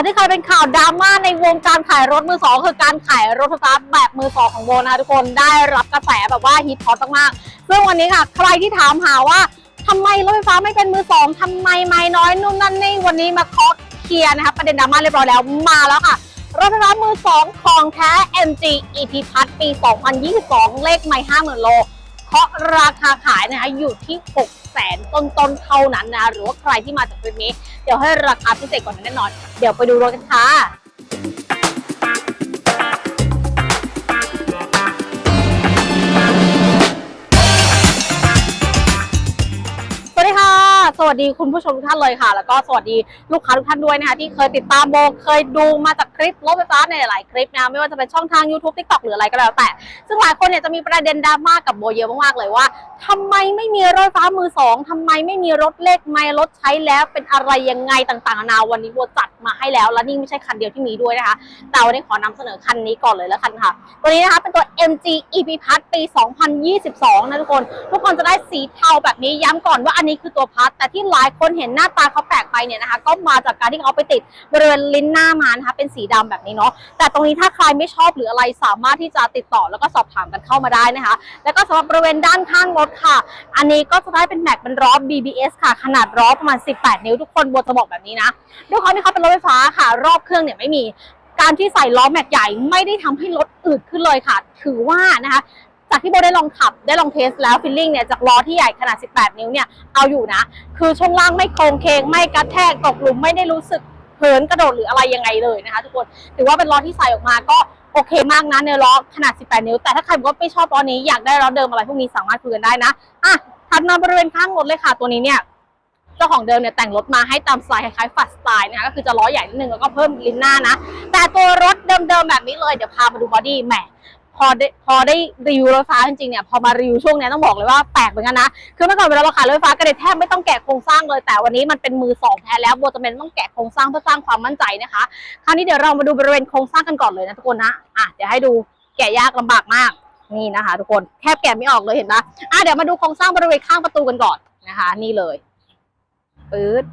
ากที่เคยเป็นข่าวดราม่าในวงการขายรถมือสองคือการขายรถไฟฟ้าแบบมือสองของโบนะคะทุกคนได้รับกระแสแบบว่าฮิตฮอตมากๆซึ่งวันนี้ค่ะ ใครที่ถามหาว่าทำไมรถไฟฟ้าไม่เป็นมือสองทำไมไม่น้อยนู่นนั่นนี่วันนี้มาเคาะเคลียร์นะคะประเด็นดราม่าเรียบร้อยแล้วมาแล้วค่ะรถไฟฟ้ามือสองของแท้ MG EP พัทปี 2022 เลขไม่50,000โล เพราะราคาขายนะคะอยู่ที่ 6 แสนต้นๆเท่านั้นนะ หรือว่าใครที่มาจากคลิปนี้ เดี๋ยวให้ราคาพิเศษกว่านั้นแน่นอน เดี๋ยวไปดูรถกันค่ะสวัสดีค่ะ สวัสดีคุณผู้ชมทุกท่านเลยค่ะ แล้วก็สวัสดีลูกค้าทุกท่านด้วยนะคะที่เคยติดตามโบเคยดูมาจากคลิปรถไฟฟ้าในหลายๆคลิปนะไม่ว่าจะเป็นช่องทาง YouTube TikTok หรืออะไรก็แล้วแต่ ซึ่งหลายคนเนี่ยจะมีประเด็นดราม่ากับโบเยอะมากๆเลยว่าทำไมไม่มีรถไฟฟ้ามือสองทำไมไม่มีรถเล็กไม่รถใช้แล้วเป็นอะไรยังไงต่างๆนานาวันนี้โบจัดมาให้แล้ว และนี่ไม่ใช่คันเดียวที่มีด้วยนะคะแต่วันนี้ขอนำเสนอคันนี้ก่อนเลยแล้วกันค่ะ ตัวนี้นะคะเป็นตัว MG EP Plus ปี 2022 นะทุกคน ทุกคนจะได้สีเทาแบบนี้ย้ำก่อนว่าอันนี้คือตัวพัดแต่ที่หลายคนเห็นหน้าตาเขาแปลกไปเนี่ยนะคะ ก็มาจากการที่เขาไปติดบริเวณลิ้นหน้ามานะคะเป็นสีดำแบบนี้เนาะแต่ตรงนี้ถ้าใครไม่ชอบหรืออะไรสามารถที่จะติดต่อแล้วก็สอบถามกันเข้ามาได้นะคะ แล้วก็สำหรับบริเวณด้านข้างรถค่ะ อันนี้ก็จะได้เป็นแม็กเป็นล้อ BBS ค่ะ ขนาดล้อประมาณ 18 นิ้วทุกคนบนจะบอกแบบนี้นะด้วยความที่เขาเป็นรถไฟฟ้าค่ะ รอบเครื่องเนี่ยไม่มีการที่ใส่ล้อแม็กใหญ่ไม่ได้ทำให้รถอืดขึ้นเลยค่ะ ถือว่านะคะ จากที่โบได้ลองขับได้ลองเทสแล้วฟิลลิ่งเนี่ยจากล้อที่ใหญ่ขนาด 18 นิ้วเนี่ยเอาอยู่นะ คือช่วงล่างไม่โครงเคงไม่กระแทกตกหลุมไม่ได้รู้สึกเหินกระโดดหรืออะไรยังไงเลยนะคะทุกคนถือว่าเป็นล้อที่ใส่ออกมาก็โอเคมากนะในล้อขนาด 18 นิ้ว แต่ถ้าใครบอกว่าไม่ชอบล้อนี้อยากได้ล้อเดิมอะไรพวกนี้สามารถคุยกันได้นะอะถัดมาบริเวณข้างรถเลยค่ะ ตัวนี้เนี่ยเจ้าของเดิมเนี่ยแต่งรถมาให้ตามสไตล์คล้ายๆฟัดสไตล์นะคะก็คือจะล้อใหญ่นิดนึงแล้วก็เพิ่มลิ้นหน้านะ แต่ตัวรถเดิมๆแบบนี้เลย เดี๋ยวพามาดูบอดี้แหม พอได้พอได้รีวิวรถไฟฟ้าจริงๆเนี่ยพอมารีวิวช่วงเนี้ยต้องบอกเลยว่าแปลกเหมือนกันนะคือเมื่อก่อนเวลาเราขายรถไฟฟ้าก็เลยแทบไม่ต้องแกะโครงสร้างเลยแต่วันนี้มันเป็นมือสองแทนแล้วโบจะเป็นต้องแกะโครงสร้างเพื่อสร้างความมั่นใจนะคะคราวนี้เดี๋ยวเรามาดูบริเวณโครงสร้างกันก่อนเลยนะทุกคนนะอะเดี๋ยวให้ดูแกะยากลำบากมากนี่นะคะ ทุกคนแทบแกะไม่ออกเลยเห็นปะอะเดี๋ยวมาดูโครงสร้างบริเวณข้างประตูกันก่อนนะคะ นี่เลย ปื๊ด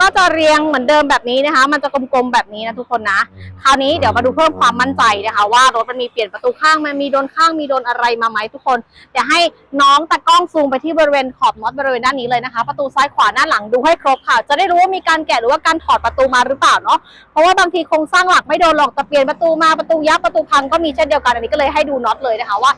ก็จะเรียงเหมือนเดิมแบบนี้นะคะ มันจะกลมๆแบบนี้นะทุกคนนะ คราวนี้เดี๋ยวมาดูเพิ่มความมั่นใจนะคะ ว่ารถมันมีเปลี่ยนประตูข้างมันมีโดนข้างมีโดนอะไรมาไหมทุกคนเดี๋ยวให้น้องตะกล้องซูมไปที่บริเวณขอบน็อตบริเวณด้านนี้เลยนะคะ ประตูซ้ายขวาหน้าหลังดูให้ครบค่ะ จะได้รู้ว่ามีการแกะหรือว่าการถอดประตูมาหรือเปล่าเนาะเพราะว่าบางทีโครงสร้างหลักไม่โดนหรอกแต่เปลี่ยนประตูมาประตูยับประตูพังก็มีเช่นเดียวกันอันนี้ก็เลยให้ดูน็อตเลยนะคะว่า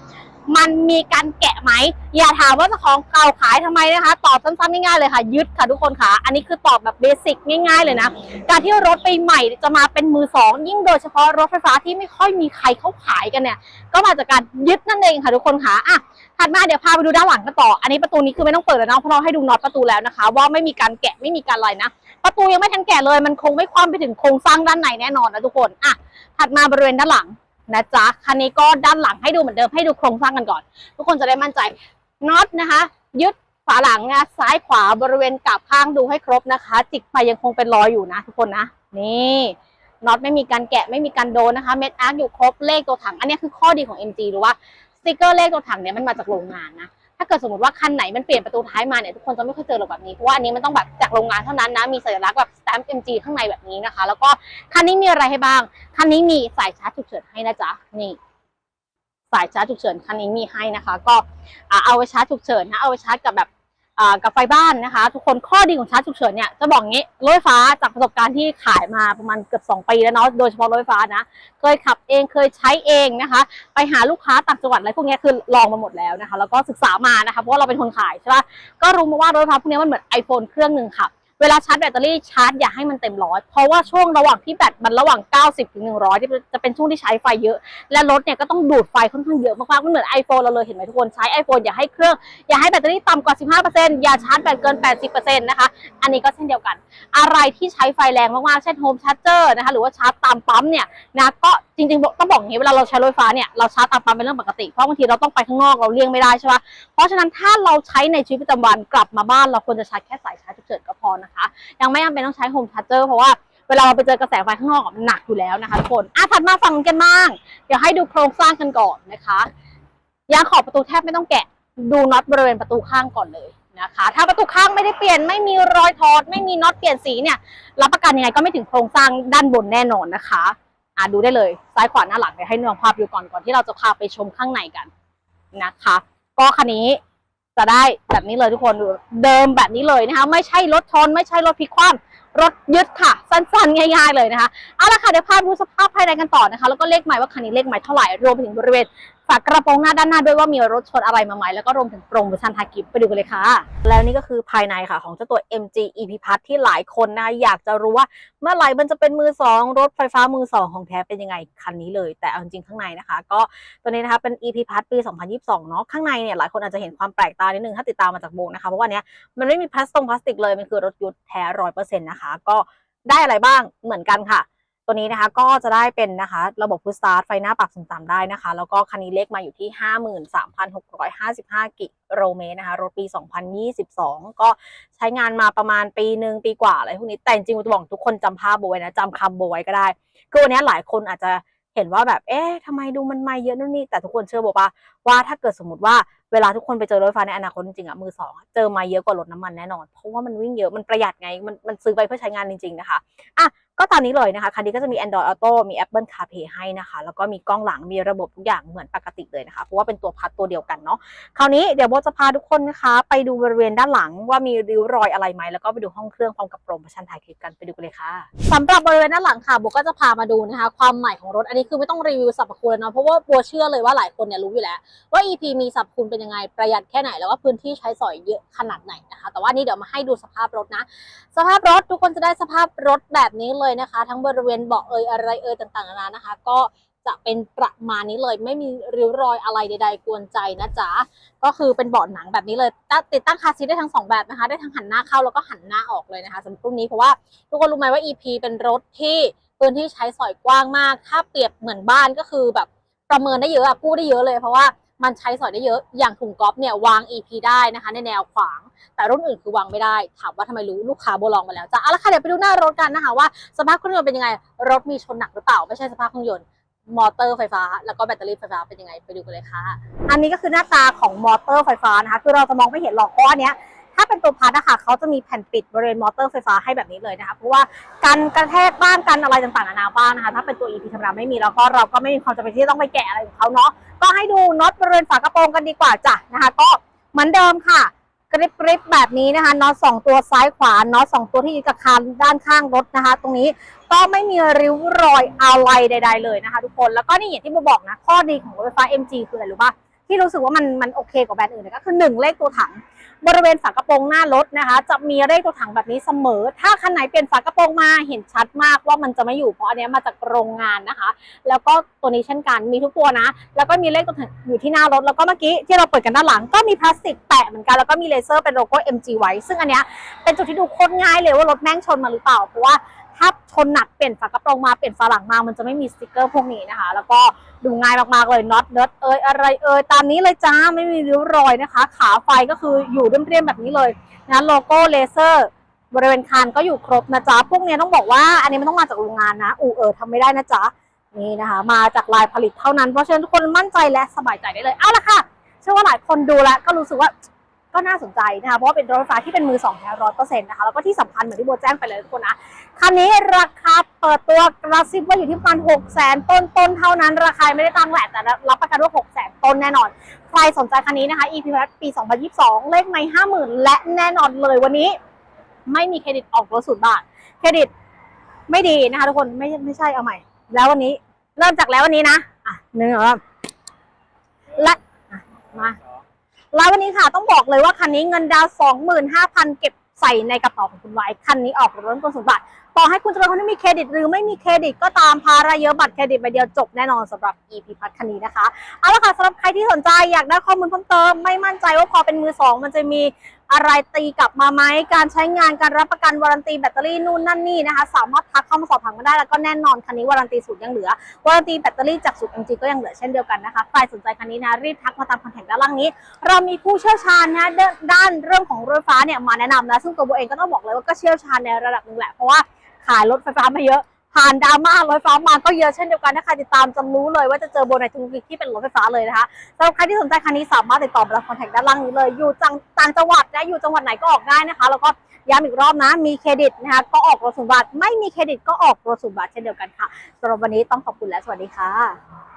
มันมีการแกะไหม อย่าถามว่าจ้าของเก่าขายทำไมนะคะ ตอบสั้นๆง่ายๆเลยค่ะ ยึดค่ะทุกคนค่ะ อันนี้คือตอบแบบเบสิกง่าย ๆ เลยนะ การที่รถไปใหม่จะมาเป็นมือสองยิ่งโดยเฉพาะรถไฟฟ้าที่ไม่ค่อยมีใครเขาขายกันเนี่ย ก็มาจากการยึดนั่นเองค่ะทุกคนค่ะอะถัดมาเดี๋ยวพาไปดูด้านหลังกันต่อ อันนี้ประตูนี้คือไม่ต้องเปิดแล้วนะเพราะเราให้ดูน็อตประตูแล้วนะคะ ว่าไม่มีการแกะไม่มีการอะไรนะ ประตูยังไม่ทันแกะเลย มันคงไม่คว่ำไปถึงโครงสร้างด้านในแน่นอนนะทุกคนอะถัดมาบริเวณด้านหลัง นะจ๊ะ คันนี้ก็ด้านหลังให้ดูเหมือนเดิมให้ดูโครงสร้างกันก่อน ทุกคนจะได้มั่นใจน็อตนะคะ ยึดฝาหลังนะซ้ายขวาบริเวณกลับข้างดูให้ครบนะคะ จิกไปยังคงเป็นรอยอยู่นะทุกคนนะ นี่น็อตไม่มีการแกะไม่มีการโดนนะคะ เม็ดอาร์คอยู่ครบเลขตัวถัง อันนี้คือข้อดีของ MG หรือว่าสติกเกอร์เลขตัวถังเนี่ยมันมาจากโรงงานนะ ถ้าเกิดสมมติว่าคันไหนมันเปลี่ยนประตูท้ายมาเนี่ยทุกคนจะไม่ค่อยเจอหรอกแบบนี้เพราะว่าอันนี้มันต้องแบบจากโรงงานเท่านั้นนะมีสัญลักษณ์แบบสแตมป์ MG ข้างในแบบนี้นะคะ แล้วก็คันนี้มีอะไรให้บ้างคันนี้มีสายชาร์จฉุกเฉินให้นะจ๊ะนี่สายชาร์จฉุกเฉินคันนี้มีให้นะคะ ก็เอาไว้ชาร์จฉุกเฉินนะเอาไว้ชาร์จกับแบบ กับไฟบ้านนะคะ ทุกคนข้อดีของชาร์จฉุกเฉินเนี่ยจะบอกงี้รถไฟฟ้าจากประสบการณ์ที่ขายมาประมาณเกือบ 2 ปีแล้วเนาะโดยเฉพาะรถไฟฟ้านะ เคยขับเองเคยใช้เองนะคะ ไปหาลูกค้าต่างจังหวัดอะไรพวกนี้คือลองมาหมดแล้วนะคะ แล้วก็ศึกษามานะคะเพราะว่าเราเป็นคนขายใช่ปะก็รู้มาว่ารถไฟฟ้าพวกนี้มันเหมือน iPhone เครื่องหนึ่งค่ะ เวลาชาร์จแบตเตอรี่ชาร์จอย่าให้มันเต็มร้อยเพราะว่าช่วงระหว่างที่แบตมันระหว่าง 90ถึง100ที่จะเป็นช่วงที่ใช้ไฟเยอะ และรถเนี่ยก็ต้องดูดไฟค่อนข้างเยอะมากๆมันเหมือน iPhone เราเลยเห็นไหมทุกคนใช้ iPhone อย่าให้เครื่องอย่าให้แบตเตอรี่ต่ำกว่า 15%อย่าชาร์จแบตเกิน 80%นะคะอันนี้ก็เช่นเดียวกัน อะไรที่ใช้ไฟแรงมากๆเช่นโฮมชาร์จเจอร์นะคะหรือว่าชาร์จตามปั๊มเนี่ยนะก็จริงๆต้องบอกอย่างนี้เวลาเราใช้รถไฟฟ้าเนี่ยเราชาร์จตามปั๊มเป็นเรื่องปกติเพราะบางทีเราต้องไปข้างนอกเราเลี่ยงไม่ได้ใช่ปะเพราะฉะนั้นถ้าเราใช้ในชีวิตประจำวันกลับมาบ้านเราควรจะชาร์จแค่สายชาร์จฉุกเฉินก็พอนะคะ ยังไม่จำเป็นต้องใช้โฮมชาร์เจอร์เพราะว่าเวลาเราไปเจอกระแสไฟข้างนอกมันหนักอยู่แล้วนะคะทุกคนอะถัดมาฟังกันบ้าง เดี๋ยวให้ดูโครงสร้างกันก่อนนะคะยางขอบประตูแทบไม่ต้องแกะ ดูน็อตบริเวณประตูข้างก่อนเลยนะคะ ถ้าประตูข้างไม่ได้เปลี่ยนไม่มีรอยถอด ไม่มีน็อตเปลี่ยนสีเนี่ย รับประกันยังไงก็ไม่ถึงโครงสร้างด้านบนแน่นอนนะคะอะดูได้เลยซ้ายขวาหน้าหลังเดี๋ยวให้นวงภาพดูก่อนก่อนที่เราจะพาไปชมข้างในกันนะคะ ก็คันนี้ จะได้แบบนี้เลยทุกคนเดิมแบบนี้เลยนะคะ ไม่ใช่รถชน ไม่ใช่รถพลิกคว่ำรถยึดค่ะ สั้นๆ ง่ายๆเลยนะคะเอาละค่ะเดี๋ยวพาดูสภาพภายในกันต่อนะคะ แล้วก็เลขหมายว่าคันนี้เลขหมายเท่าไหร่รวมไปถึงบริเวณ ฝากกระโปรงหน้าด้านหน้าด้วยว่ามีรถชนอะไรมาไหมแล้วก็รวมถึงโปรโมชั่นทากิฟไปดูกันเลยค่ะ แล้วนี่ก็คือภายในค่ะของเจ้าตัว MG EP Plus ที่หลายคนนะอยากจะรู้ว่าเมื่อไหร่มันจะเป็นมือสองรถไฟฟ้ามือสองของแท้เป็นยังไงคันนี้เลย แต่เอาจริงข้างในนะคะ ก็ตัวนี้นะคะเป็น EP Plus ปี 2022 เนาะข้างในเนี่ยหลายคนอาจจะเห็นความแปลกตานิดนึงถ้าติดตามมาจากโบกนะคะเพราะว่าเนี้ยมันไม่มีพลาสตงพลาสติกเลยมันคือรถยุทธแท้ร้อยเปอร์เซ็นต์นะคะก็ได้อะไรบ้างเหมือนกันค่ะ ตัวนี้นะคะก็จะได้เป็นนะคะระบบพุ s สตาร์ทไฟหน้าปรับสูงต่ำได้นะคะ แล้วก็คันนี้เลขมาอยู่ที่ 53,655 กิโลเมตรนะคะ รถปี 2022 ก็ใช้งานมาประมาณปีหนึ่งปีกว่าอะไรพวกนี้แต่จริงๆจะบอกทุกคนจำภาพโบไว้นะจำคำโบไว้ก็ได้ คือวันนี้หลายคนอาจจะเห็นว่าแบบ เอ๊ะทำไมดูมันไม่เยอะนู่นนี่ แต่ทุกคนเชื่อบอกว่าว่าถ้าเกิดสมมติว่าเวลาทุกคนไปเจอรถไฟฟ้าในอนาคตจริงๆอะมือสองเจอมาเยอะกว่ารถน้ำมันแน่นอน เพราะว่ามันวิ่งเยอะมันประหยัดไง มันมันซื้อไปเพื่อใช้งานจริง ๆ นะคะ อะ ก็ตามนี้เลยนะคะคันนี้ก็จะมี Android Auto มี Apple CarPlay ให้นะคะ แล้วก็มีกล้องหลังมีระบบทุกอย่างเหมือนปกติเลยนะคะ เพราะว่าเป็นตัวพัดตัวเดียวกันเนาะคราวนี้เดี๋ยวโบจะพาทุกคนนะคะ ไปดูบริเวณด้านหลังว่ามีริ้วรอยอะไรไหมแล้วก็ไปดูห้องเครื่องพร้อมกับโปรโมชั่นถ่ายคลิปกันไปดูกันเลยค่ะสำหรับบริเวณด้านหลังค่ะโบก็จะพามาดูนะคะ ความใหม่ของรถอันนี้คือไม่ต้องรีวิวสรรพคุณเนาะเพราะว่าโบเชื่อเลยว่าหลายคนเนี่ยรู้อยู่แล้วว่า EP มีสรรพคุณเป็นยังไงประหยัดแค่ไหนแล้วก็พื้นที่ใช้สอยเยอะขนาดไหนนะคะ แต่ว่านี่เดี๋ยวมาให้ดูสภาพรถนะ สภาพรถทุกคนจะได้สภาพรถแบบนี้เลยยนะคะ ทั้งบริเวณเบาะเอยอะไรเอยต่างๆนานานะคะ ก็จะเป็นประมาณนี้เลย ไม่มีริ้วรอยอะไรใด ๆ กวนใจนะจ๊ะก็คือเป็นเบาะหนังแบบนี้เลยติดตั้งคาซีได้ทั้งสองแบบนะคะ ได้ทั้งหันหน้าเข้าแล้วก็หันหน้าออกเลยนะคะสำหรับรุ่นนี้เพราะว่าทุกคนรู้ไหมว่า EP เป็นรถที่พื้นที่ใช้สอยกว้างมาก ถ้าเปรียบเหมือนบ้านก็คือแบบประเมินได้เยอะอะกู้ได้เยอะเลยเพราะว่า มันใช้สอยได้เยอะอย่างถุงก๊อฟเนี่ยวาง EP ได้นะคะในแนวขวาง แต่รุ่นอื่นคือวางไม่ได้ ถามว่าทำไมรู้ลูกค้าโบลองมาแล้วจ้ะเอาละค่ะเดี๋ยวไปดูหน้ารถกันนะคะว่าสภาพเครื่องยนต์เป็นยังไง รถมีชนหนักหรือเปล่า ไม่ใช่สภาพเครื่องยนต์มอเตอร์ไฟฟ้า แล้วก็แบตเตอรี่ไฟฟ้าเป็นยังไงไปดูกันเลยค่ะ อันนี้ก็คือหน้าตาของมอเตอร์ไฟฟ้านะคะคือเราจะมองไม่เห็นหรอกเพราะอันเนี้ยถ้าเป็นตัวพัดอะคะเขาจะมีแผ่นปิดบริเวณมอเตอร์ไฟฟ้าให้แบบนี้เลยนะคะเพราะว่าการกระแทกบ้างกันอะไรต่างๆนานาบ้างนะคะถ้าเป็นตัว EP ธรรมดาไม่มีแล้วก็เราก็ไม่มีความจำเป็นที่ต้องไปแกะอะไรของเขาเนาะ ก็ให้ดูน็อตบริเวณฝากระโปรงกันดีกว่าจ้ะนะคะ ก็เหมือนเดิมค่ะกริบกริบแบบนี้นะคะน็อตสองตัวซ้ายขวาน็อตสองตัวที่ยึดกับคานด้านข้างรถนะคะ ตรงนี้ก็ไม่มีริ้วรอยอะไรใด ๆ เลยนะคะ ทุกคนแล้วก็นี่อย่างที่โบบอกนะข้อดีของรถไฟฟ้า MG คืออะไรรู้ป่ะ ที่รู้สึกว่ามันมันโอเคกว่าแบรนด์อื่นเนี่ยก็คือหนึ่งเลขตัวถัง บริเวณฝากระโปรงหน้ารถนะคะ จะมีเลขตัวถังแบบนี้เสมอ ถ้าคันไหนเปลี่ยนฝากระโปรงมาเห็นชัดมากว่ามันจะไม่อยู่เพราะอันนี้มาจากโรงงานนะคะ แล้วก็ตัวนี้เช่นกันมีทุกตัวนะ แล้วก็มีเลขตัวถังอยู่ที่หน้ารถแล้วก็เมื่อกี้ที่เราเปิดกันด้านหลังก็มีพลาสติกแปะเหมือนกันแล้วก็มีเลเซอร์เป็นโลโก้ MG ไว้ ซึ่งอันเนี้ยเป็นจุดที่ดูโคตรง่ายเลยว่ารถแม่งชนมาหรือเปล่าเพราะว่า ถ้าชนหนักเปลี่ยนฝากระโปรงมาเปลี่ยนฝาหลังมา มันจะไม่มีสติกเกอร์พวกนี้นะคะ แล้วก็ดูง่ายมากๆเลยน็อตเนิร์ดเอยอะไรเอยตามนี้เลยจ้าไม่มีริ้วรอยนะคะ ขาไฟก็คืออยู่เรียมๆแบบนี้เลยนะโลโก้เลเซอร์บริเวณคานก็อยู่ครบนะจ๊ะพวกนี้ต้องบอกว่าอันนี้มันต้องมาจากโรงงานนะ อูเออทำไม่ได้นะจ๊ะนี่นะคะ มาจากลายผลิตเท่านั้นเพราะฉะนั้นทุกคนมั่นใจและสบายใจได้เลยเอาละค่ะเชื่อว่าหลายคนดูแล้วก็รู้สึกว่า ก็น่าสนใจนะคะเพราะว่าเป็นรถไฟฟ้าที่เป็นมือสองแท้ร้อยเปอร์เซ็นต์นะคะแล้วก็ที่สำคัญเหมือนที่โบแจ้งไปเลยทุกคนนะคันนี้ราคาเปิดตัวกระซิบว่าอยู่ที่ประมาณหกแสนต้นต้นๆเท่านั้น ราคาไม่ได้ตั้งแหละแต่รับประกันว่าหกแสนต้นแน่นอน ใครสนใจคันนี้นะคะ EP ปี 2022 เลขใน50,000และแน่นอนเลยวันนี้ ไม่มีเครดิตออกรถศูนย์บาทเครดิตไม่ดีนะคะทุกคนไม่ไม่ใช่เอาใหม่ แล้ววันนี้ เริ่มจากแล้ววันนี้นะอะหนึ่งสองและะมา แล้ววันนี้ค่ะต้องบอกเลยว่าคันนี้เงินดาวสองหมื่นห้าพันเก็บใส่ในกระเป๋าของคุณไว้คันนี้ออกรถเริ่มต้นสุบัติต่อให้คุณจะเป็นคนที่มีเครดิตหรือไม่มีเครดิตก็ตามภาระเยอะบัตรเครดิตใบเดียวจบแน่นอนสำหรับ EP พัทคันนี้นะคะเอาละค่ะสำหรับใครที่สนใจอยากได้ข้อมูลเพิ่มเติมไม่มั่นใจว่าพอเป็นมือสองมันจะมี อะไรตีกลับมาไหมการใช้งานการรับประกันวารันตีแบตเตอรี่นู่นนั่นนี่นะคะ สามารถทักเข้ามาสอบถามกันได้แล้วก็แน่นอนคันนี้วารันตีสูตรยังเหลือวารันตีแบตเตอรี่จากสูตร MG ก็ยังเหลือเช่นเดียวกันนะคะใครสนใจคันนี้นะรีบทักมาตามคอนแทคด้านล่างนี้ เรามีผู้เชี่ยวชาญนะด้านเรื่องของรถไฟฟ้าเนี่ยมาแนะนำนะซึ่งตัวโบเองก็ต้องบอกเลยว่าก็เชี่ยวชาญในระดับหนึ่งแหละเพราะว่าขายรถไฟฟ้ามาเยอะ ผ่านดราม่ารถไฟฟ้ามาก็เยอะเช่นเดียวกันนะคะติดตามจะรู้เลยว่าจะเจอโบนในทุกิที่เป็นรถไฟฟ้าเลยนะคะสำหรับใครที่สนใจคันนี้สามารถติดต่อไปรับคอนแทคด้านล่างนี้เลย อยู่จังต่างจังหวัดนะอยู่จังหวัดไหนก็ออกได้นะคะ แล้วก็ย้ำอีกรอบนะ มีเครดิตนะคะก็ออกรถศูนย์บาทไม่มีเครดิตก็ออกรถศูนย์บาทเช่นเดียวกันค่ะสำหรับวันนี้ต้องขอบคุณและสวัสดีค่ะ